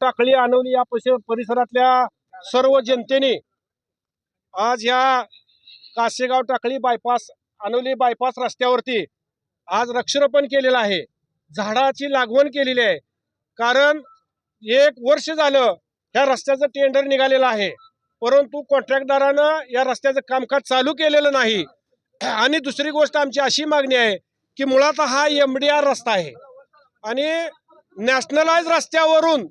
टाकळी आणवली या परिसरातल्या सर्व जनतेने आज या कासेगाव टाकळी बायपास आणवली बायपास रस्त्यावरती आज वृक्षरोपण केलेलं आहे. झाडाची लागवण केलेली आहे. कारण एक वर्ष झालं ह्या रस्त्याचं टेंडर निघालेलं आहे. परंतु कॉन्ट्रॅक्टदारानं या रस्त्याचं कामकाज चालू केलेलं नाही. आणि दुसरी गोष्ट आमची अशी मागणी आहे की मुळात हा एम डी आर रस्ता आहे. आणि नॅशनलाइज रस्त्यावरून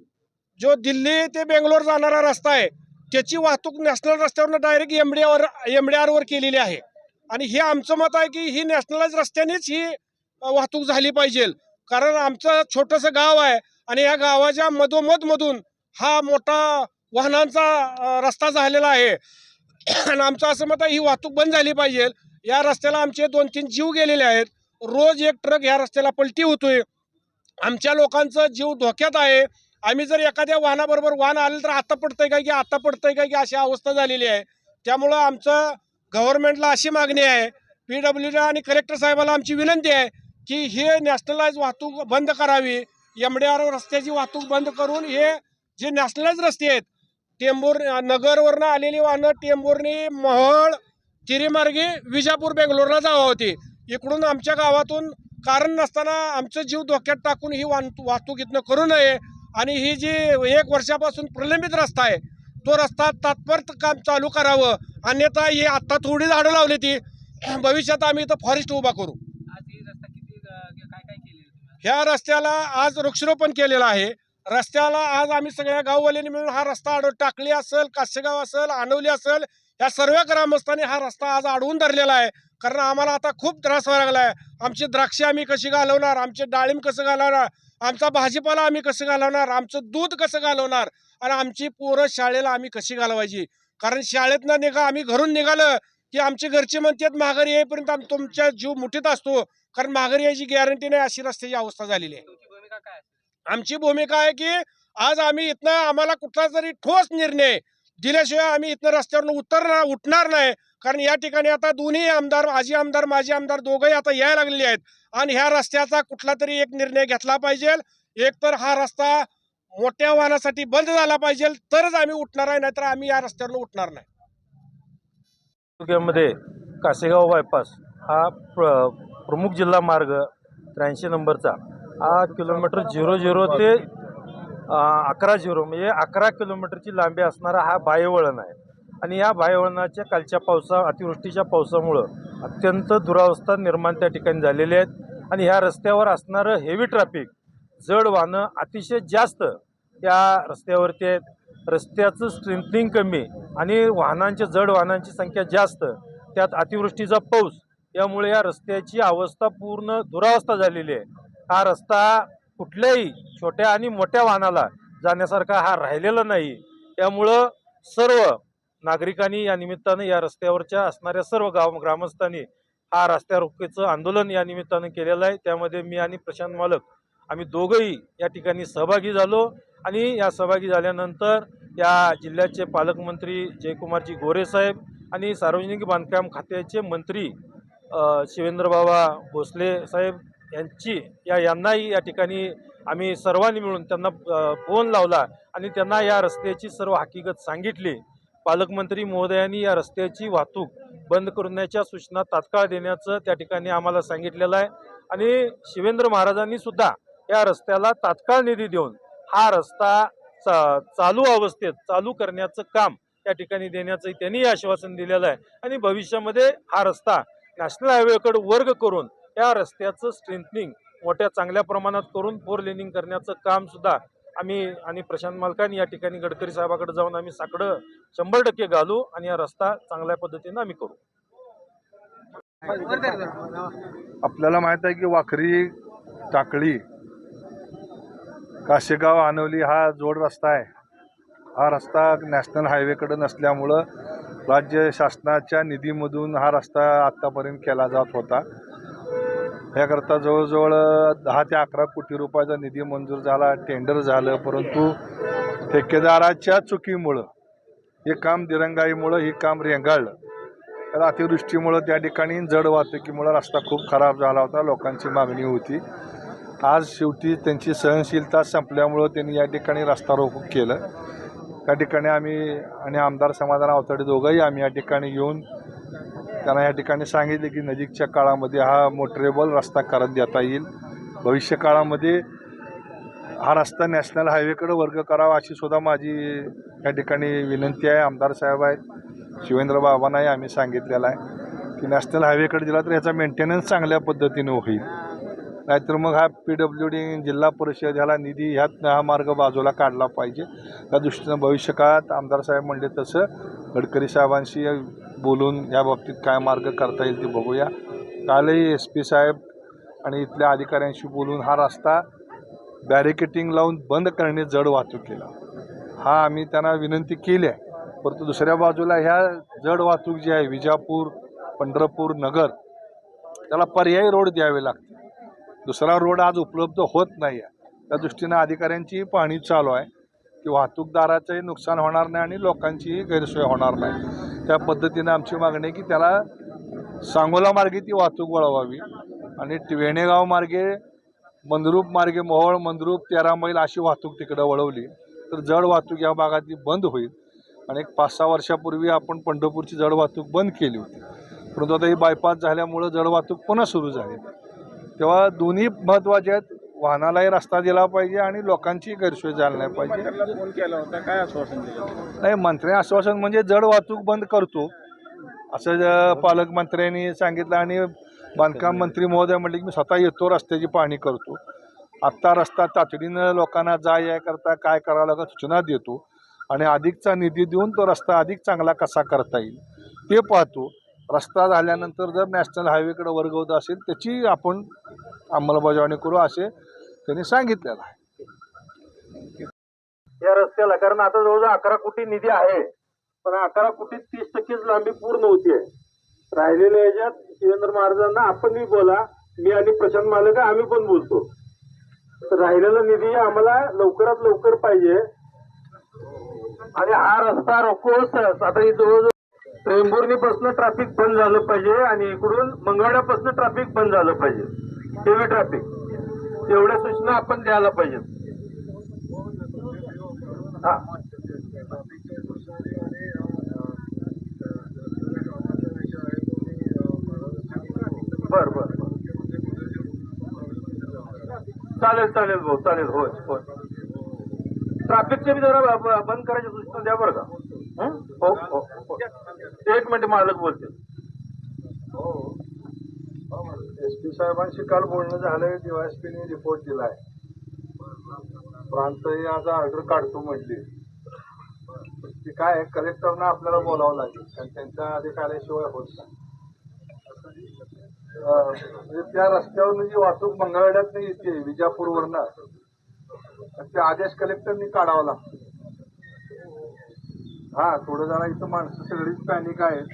जो दिल्ली ते बेंगलोर जाणारा रस्ता आहे त्याची वाहतूक national रस्त्यावरनं direct M D R M D आरवर केलेली आहे. आणि हे आमचं मत आहे की ही नॅशनलाइज रस्त्यानेच ही वाहतूक झाली पाहिजे. कारण आमचं छोटंसं गाव आहे आणि या गावाच्या मधोमध मधून हा मोठा वाहनांचा रस्ता झालेला आहे. आणि आमचं असं मत आहे ही वाहतूक बंद झाली पाहिजे. या रस्त्याला आमचे दोन तीन जीव गेलेले आहेत. रोज एक ट्रक या रस्त्याला पलटी होतोय. आमच्या लोकांचं जीव धोक्यात आहे. आम्ही जर एखाद्या वाहनाबरोबर वाहन आलं तर आता पडतंय काय की आता पडतंय काय की अशी अवस्था झालेली आहे. त्यामुळं आमचं गव्हर्नमेंटला अशी मागणी आहे पी डब्ल्यू आणि कलेक्टर साहेबाला आमची विनंती आहे की हे नॅशनलाइज वाहतूक बंद करावी. एम डी आर रस्त्याची वाहतूक बंद करून हे जे नॅशनलाइज रस्ते आहेत टेंभूर नगरवरनं आलेली वाहनं टेंबोरनी महळ तिरीमार्गी विजापूर बेंगलोरला जावं होती. इकडून आमच्या गावातून कारण नसताना आमचं जीव धोक्यात टाकून ही वाहन वाहतूक इथनं करू नये. आणि ही जी एक वर्षापासून प्रलंबित रस्ता आहे तो रस्ता तात्पर काम चालू करावं. अन्यथा ही आत्ता थोडी झाडं लावली ती भविष्यात आम्ही इथं फॉरेस्ट उभा करू. ह्या रस्त्याला आज वृक्षारोपण केलेलं आहे. रस्त्याला आज आम्ही सगळ्या गाववाल्यांनी मिळून हा रस्ता अडव टाकली असेल कासेगाव असेल आणवली असेल या सर्व ग्रामस्थांनी हा रस्ता आज अडवून धरलेला आहे. कारण आम्हाला आता खूप त्रास व्हायला लागला आहे आमची द्राक्षे आम्ही कशी घालवणार? आमचे डाळिंब कसं घालवणार? आमचा भाजीपाला आम्ही कसं घालवणार? आमचं दूध कसं घालवणार? आणि आमची पोरं शाळेला आम्ही कशी घालवायची? कारण शाळेतनं निघा आम्ही घरून निघालं की आमची घरचे म्हणतात माघारी येईपर्यंत आम्ही तुमच्या जीव मुठीत असतो. कारण माघारी यायची गॅरंटी नाही अशी रस्त्याची अवस्था झालेली आहे. आमची भूमिका आहे की आज आम्ही इथनं आम्हाला कुठला तरी ठोस निर्णय दिल्याशिवाय आम्ही इथनं रस्त्यावरून उतरणार उठणार नाही. कारण या ठिकाणी आता दोन्ही आमदार माजी आमदार माजी आमदार दोघंही आता यायला लागलेले आहेत. आणि ह्या रस्त्याचा कुठला तरी एक निर्णय घेतला पाहिजे. एक तर हा रस्ता मोठ्या वाहनासाठी बंद झाला पाहिजे तरच आम्ही उठणार आहे नाहीतर आम्ही या रस्त्यावरून उठणार नाही. तालुक्यामध्ये कासेगाव बायपास हा प्र प्रमुख जिल्हा मार्ग त्र्याऐंशी नंबरचा. हा किलोमीटर झिरो झिरो ते अकरा झिरो म्हणजे अकरा किलोमीटरची लांबी असणारा हा बायवळण आहे. आणि या बायवळणाच्या कालच्या पावसा अतिवृष्टीच्या पावसामुळं अत्यंत दुरावस्था निर्माण त्या ठिकाणी झालेली आहेत. आणि ह्या रस्त्यावर असणारं हेवी ट्रॅफिक जड वाहनं अतिशय जास्त त्या रस्त्यावरती आहेत. रस्त्याचं स्ट्रेंथनिंग कमी आणि वाहनांच्या जड वाहनांची संख्या जास्त त्यात अतिवृष्टीचा पाऊस यामुळे या रस्त्याची अवस्था पूर्ण दुरावस्था झालेली आहे. हा रस्ता कुठल्याही छोट्या आणि मोठ्या वाहनाला जाण्यासारखा हा राहिलेला नाही. त्यामुळं सर्व नागरिकांनी या निमित्तानं या रस्त्यावरच्या असणाऱ्या सर्व गाव ग्रामस्थांनी हा रस्त्या रोखेचं आंदोलन या निमित्तानं केलेलं आहे. त्यामध्ये मी आणि प्रशांत मालक आम्ही दोघंही या ठिकाणी सहभागी झालो आणि या सहभागी झाल्यानंतर या जिल्ह्याचे पालकमंत्री जयकुमारजी गोरे साहेब आणि सार्वजनिक बांधकाम खात्याचे मंत्री शिवेंद्रबाबा भोसले साहेब यांची या यांनाही या ठिकाणी आम्ही सर्वांनी मिळून त्यांना फोन लावला आणि त्यांना या रस्त्याची सर्व हकीकत सांगितली. पालकमंत्री महोदयांनी या रस्त्याची वाहतूक बंद करण्याच्या सूचना तात्काळ देण्याचं त्या ठिकाणी आम्हाला सांगितलेलं आहे. आणि शिवेंद्र महाराजांनी सुद्धा या रस्त्याला तात्काळ निधी देऊन हा रस्ता चा- चालू अवस्थेत चालू करण्याचं काम त्या ठिकाणी देण्याचं त्यांनी आश्वासन दिलेलं आहे. आणि भविष्यामध्ये हा रस्ता नॅशनल हायवेकडे वर्ग करून या रस्त्याचं स्ट्रेंथनिंग मोठ्या चांगल्या प्रमाणात करून फोर लेनिंग करण्याचं काम सुद्धा आम्ही आणि प्रशांत मालकानी या ठिकाणी गडकरी साहेबाकडे जाऊन आम्ही साकडं शंभर टक्के घालू आणि हा रस्ता चांगल्या पद्धतीनं आम्ही करू. आपल्याला माहीत आहे की वाखरी टाकळी काशेगाव आनवली हा जोड रस्ता आहे. हा रस्ता नॅशनल हायवेकडे नसल्यामुळं राज्य शासनाच्या निधीमधून हा रस्ता आत्तापर्यंत केला जात होता. याकरता जवळजवळ दहा ते अकरा कोटी रुपयाचा निधी मंजूर झाला टेंडर झालं परंतु ठेकेदाराच्या चुकीमुळं हे काम दिरंगाईमुळं हे काम रेंगाळलं. तर अतिवृष्टीमुळं त्या ठिकाणी जड वाहतुकीमुळं रस्ता खूप खराब झाला होता लोकांची मागणी होती. आज शेवटी त्यांची सहनशीलता संपल्यामुळं त्यांनी या ठिकाणी रस्ता रोको केलं. त्या ठिकाणी आम्ही आणि आमदार समाधान अवतडे दोघंही आम्ही या ठिकाणी येऊन त्यांना या ठिकाणी सांगितले की नजीकच्या काळामध्ये हा मोटरेबल रस्ता करत देता येईल. भविष्य काळामध्ये हा रस्ता नॅशनल हायवेकडे वर्ग करावा अशी सुद्धा माझी या ठिकाणी विनंती आहे. आमदार साहेब आहेत. शिवेंद्र बाबांनाही आम्ही सांगितलेलं आहे की नॅशनल हायवेकडे दिला तर याचा मेंटेनन्स चांगल्या पद्धतीने होईल. नाहीतर मग हा पी डब्ल्यू डी जिल्हा परिषद ह्याला निधी ह्यात हा मार्ग बाजूला काढला पाहिजे. त्या दृष्टीनं भविष्य काळात आमदार साहेब म्हणले तसं गडकरी साहेबांशी बोलून या बाबतीत काय मार्ग करता येईल ते बघूया. कालही एस पी साहेब आणि इथल्या अधिकाऱ्यांशी बोलून हा रस्ता बॅरिकेटिंग लावून बंद करणे जड वाहतूक केला. हा आम्ही त्यांना विनंती केली आहे. परंतु दुसऱ्या बाजूला ह्या जड वाहतूक जी आहे विजापूर पंढरपूर नगर त्याला पर्यायी रोड द्यावे लागते दुसरा रोड आज उपलब्ध होत नाही आहे त्या दृष्टीनं अधिकाऱ्यांची पाहणी चालू आहे. की वाहतूकदाराचंही नुकसान होणार नाही आणि लोकांचीही गैरसोय होणार नाही. त्या पद्धतीनं आमची मागणी आहे की त्याला सांगोला मार्गे ती वाहतूक वळवावी आणि वेणेगाव मार्गे मंद्रूप मार्गे मोहोळ मंद्रूप तेरा मैल अशी वाहतूक तिकडं वळवली. तर जड वाहतूक या भागातली बंद होईल आणि एक पाच सहा वर्षापूर्वी आपण पंढरपूरची जड वाहतूक बंद केली होती. परंतु आता ही बायपास झाल्यामुळं जड वाहतूक पुन्हा सुरू झाली. तेव्हा दोन्ही महत्त्वाचे आहेत वाहनालाही रस्ता दिला पाहिजे आणि लोकांची गैरसोय झाली नाही पाहिजे. फोन केला होता काय आश्वासन दिलं नाही मंत्री आश्वासन म्हणजे जड वाहतूक बंद करतो. असं ज- पालकमंत्र्यांनी सांगितलं आणि बांधकाम मंत्री महोदय म्हटले की मी स्वतः येतो रस्त्याची पाहणी करतो. आत्ता रस्ता तातडीनं लोकांना जा या करता काय करावं लागेल सूचना देतो. आणि अधिकचा निधी देऊन तो रस्ता अधिक चांगला कसा करता येईल ते पाहतो. रस्ता झाल्यानंतर जर नॅशनल हायवेकडे वर्ग होत असेल त्याची आपण अंमलबजावणी करू असे त्यांनी सांगितलेलं आहे. या रस्त्याला कारण आता जवळजवळ अकरा कोटी निधी आहे. पण अकरा कोटी तीस टक्केच लांबी पूर्ण होतीये. राहिलेल्या याच्यात शिवेंद्र महाराजांना आपणही बोला मी आणि प्रशांत मालक आम्ही पण बोलतो. राहिलेला निधी आम्हाला लवकरात लवकर पाहिजे. आणि हा रस्ता रोको आता ही जवळजवळ टेंभुर्णीपासून ट्रॅफिक बंद झालं पाहिजे आणि इकडून मंगळापासून ट्रॅफिक बंद झालं पाहिजे. हेवी ट्रॅफिक एवढ्या सूचना आपण द्यायला पाहिजेत. हा. बर बर चालेल चालेल भाऊ चालेल होय होय. ट्रॅफिकचे बी जरा बंद करायची सूचना द्या बरं का. हो, हो हो. एक मिनिट मालक बोलतील. एस पी साहेबांशी काल बोलणं झालंय डीवायएसपीने रिपोर्ट दिलाय. प्रांत आज ऑर्डर काढतो म्हटली. ते काय आहे, कलेक्टरना आपल्याला बोलावं लागेल कारण त्यांच्या अधिकाऱ्याशिवाय होत नाही. म्हणजे त्या रस्त्यावरून जी वाहतूक मंगळवेढ्यात येते विजापूरवरनं ते आदेश कलेक्टरनी काढावा लागतो. हा थोडं जरा इथं माणसं सगळीच पॅनिक आहेत.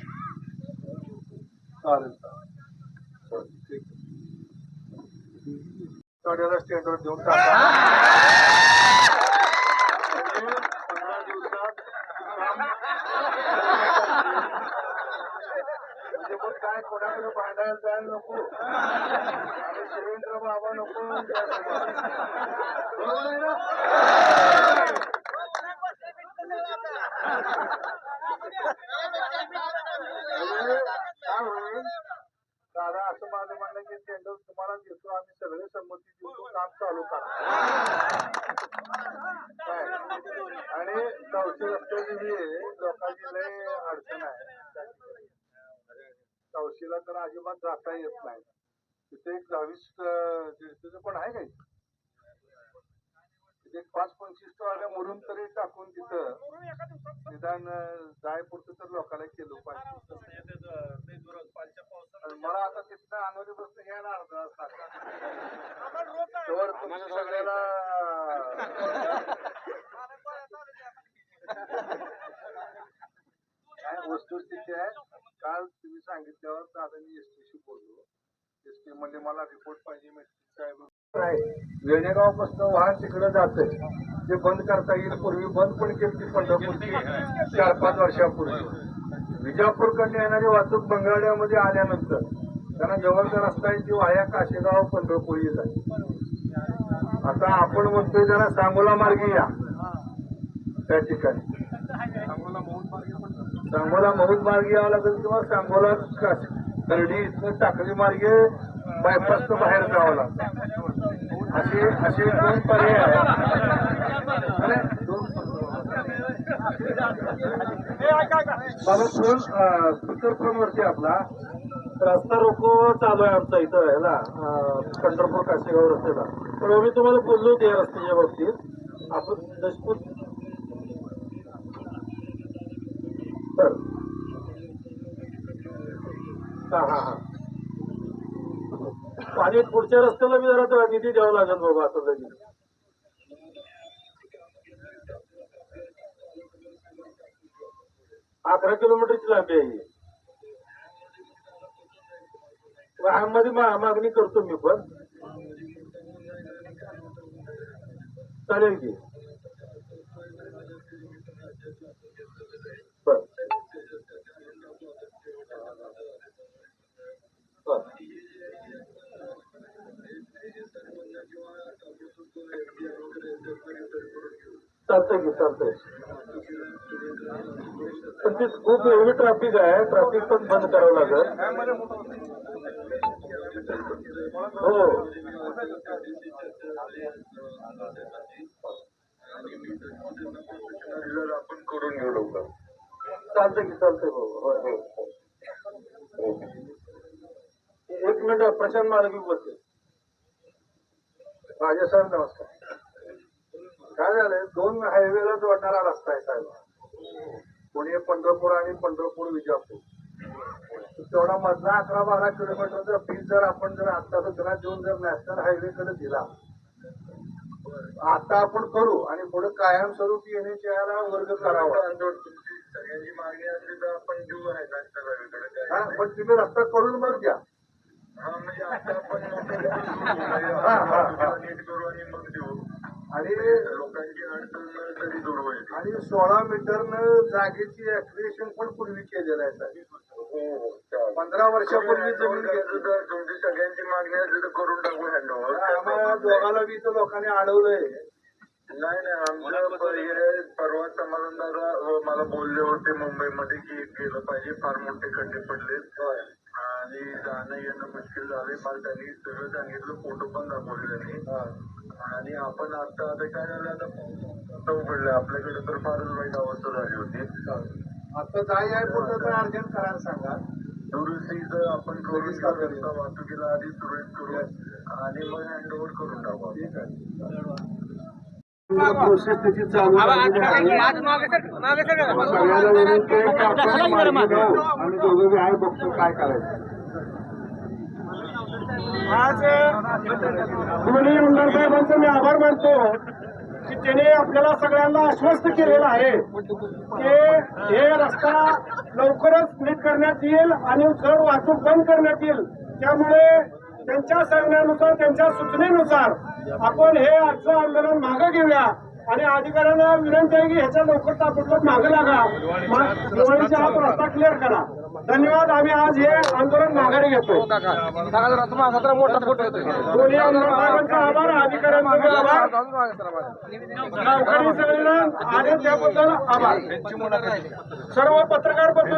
चालेल चालेल. गाड्याला स्टँडवर देऊन टाका पंधरा दिवसात काम- म्हणजे मग काय कोणाकडे भांडायला जायला नको आणि शिवेंद्र बाबा नको बरोबर आहे ना म्हणजे काय होईल दादा असं माझं म्हणणं की टेंडर तुम्हाला देतो आम्ही सगळे संमती देतो काम चालू करा आणि चौथी रस्त्याची जी लोकांची लय अडचण आहे. चौशीला तर अजिबात जाता येत नाही. तिथे एक दहावीस दीडशेचं पण आहे काही. तिथे एक पाच पंचवीस टोळ्या मुरुम तरी टाकून तिथं निदान अं, जायपुरतं तर लोकांना केलं पाहिजे. मला आता तिथनं अनोली बसणं घ्यायला अर्धा. तोवर तुमच्या सगळ्याला काय वस्तुस्थिती आहे? काल तुम्ही सांगितल्यावर दादा मी एस शी बोललो. एस टी म्हणजे मला रिपोर्ट पाहिजे मेट्रिक साहेब. वेणेगावपासून वाहन तिकडे जाते ते बंद करता येईल पूर्वी बंद पण केली पंढरपूरची चार पाच वर्षापूर्वी. विजापूरकडून येणारी वाहतूक बंगाड्यामध्ये आल्यानंतर त्यांना जवळचा रस्ता आहे ती वाया काशेगाव पंढरपूर येत आहे आता आपण म्हणतोय त्यांना सांगोला मार्गी या. त्या ठिकाणी. सांगोला महुद मार्गे यावं लागेल किंवा सांगोला कास- करडी इथनं टाकली मार्गे बायपास बाहेर जावं लागतं. असे असे दोन पर्याय आहेत. बाबा फोन स्पीकर फोन वरती आपला. रस्ता रोको चालू आहे आमचा इथं ह्याला पंढरपूर काशेगाव रस्त्याला. पण हो, मी तुम्हाला बोललो होते या रस्त्याच्या बाबतीत. आपण दशपूत बर हा हा हा. आणि पुढच्या रस्त्याला मी जरा निधी द्यावा लागेल बाबा असं लगेच. अकरा किलोमीटरची लांबी आहे ही. मध्ये मा- मागणी करतो मी पण. चालेल की? बर. चालतंय की चालतंय. पण ते खूप एवढी ट्रॅफिक आहे ट्रॅफिक पण बंद करावं लागेल. हो. आपण करून घेऊ लवकर चालतंय की चालतंय भाऊ हो एक मिनिट प्रशांत मार्गी बोलते माझ्या साहेब नमस्कार. काय झालंय? दोन हायवेला जोडणारा रस्ता आहे साहेब. पुणे पंढरपूर आणि पंढरपूर विजापूर. तेवढा मधला अकरा बारा किलोमीटरचा फीस जर आपण जर आता सध्या देऊन जर नॅशनल हायवे कडे दिला. आता आपण करू आणि पुढे कायमस्वरूपी येण्याच्या वर्ग करावा. सगळ्यांची मागणी असली तर आपण देऊ आहे नॅशनल हायवेकडे पण तुम्ही रस्ता करून मग द्या हा म्हणजे आता आपण करू आणि मग देऊ. आणि लोकांची अडचण तरी दूर होईल. आणि सोळा मीटरनं जागेची ऍक्रिएशन पण पूर्वी केलेलं आहे साहेब. हो हो. पंधरा वर्षापूर्वी जमीन घेतली. जर तुमची सगळ्यांची मागणी असली तर करून टाकू आम्हाला हँडओव्हर दोघाला बी इथं लोकांनी अडवलंय. नाही नाही हे परवा समाधानदादा अ, मला बोलले होते मुंबईमध्ये की गेलं पाहिजे फार मोठे खड्डे पडले आणि जाणं येणं मुश्किल झाले फार त्यांनी सगळं सांगितलं फोटो पण दाखवले त्यांनी. आणि आपण आता आता काय झालं आता आता उघडलं. आपल्याकडे तर फारच वाईट अवस्था झाली होती. आता जाय आहे पुढचं तर अर्जंट करायला सांगा. दुरुस्तीचं आपण करून रस्ता वाहतुकीला आधी सुरळीत करू. आणि मग हँडओव्हर करून टाकू ठीक आहे. प्रोसेस त्याची चालू आहे. सगळ्याला आणि दोघं आहे बघतो काय करायचं. आज दोन्ही आमदार साहेबांचे मी आभार मानतो की त्याने आपल्याला सगळ्यांना आश्वस्त केलेलं आहे की हे रस्ता लवकरच नीट करण्यात येईल आणि जड वाहतूक बंद करण्यात येईल. त्यामुळे त्यांच्या सांगण्यानुसार त्यांच्या सूचनेनुसार आपण हे आजचं आंदोलन मागं घेऊया. आणि अधिकाऱ्यांना विनंती आहे की ह्याच्या लवकर ताबडतोब मागं लागा. मा- हा रस्ता क्लिअर करा. धन्यवाद. आम्ही आज हे आंदोलन माघारी घेतो मोठा दोन्ही आंदोलकांचा आभार अधिकाऱ्यांचा आभार. गावकरी सगळेजण आले त्याबद्दल आभार. सर्व पत्रकारबद्दल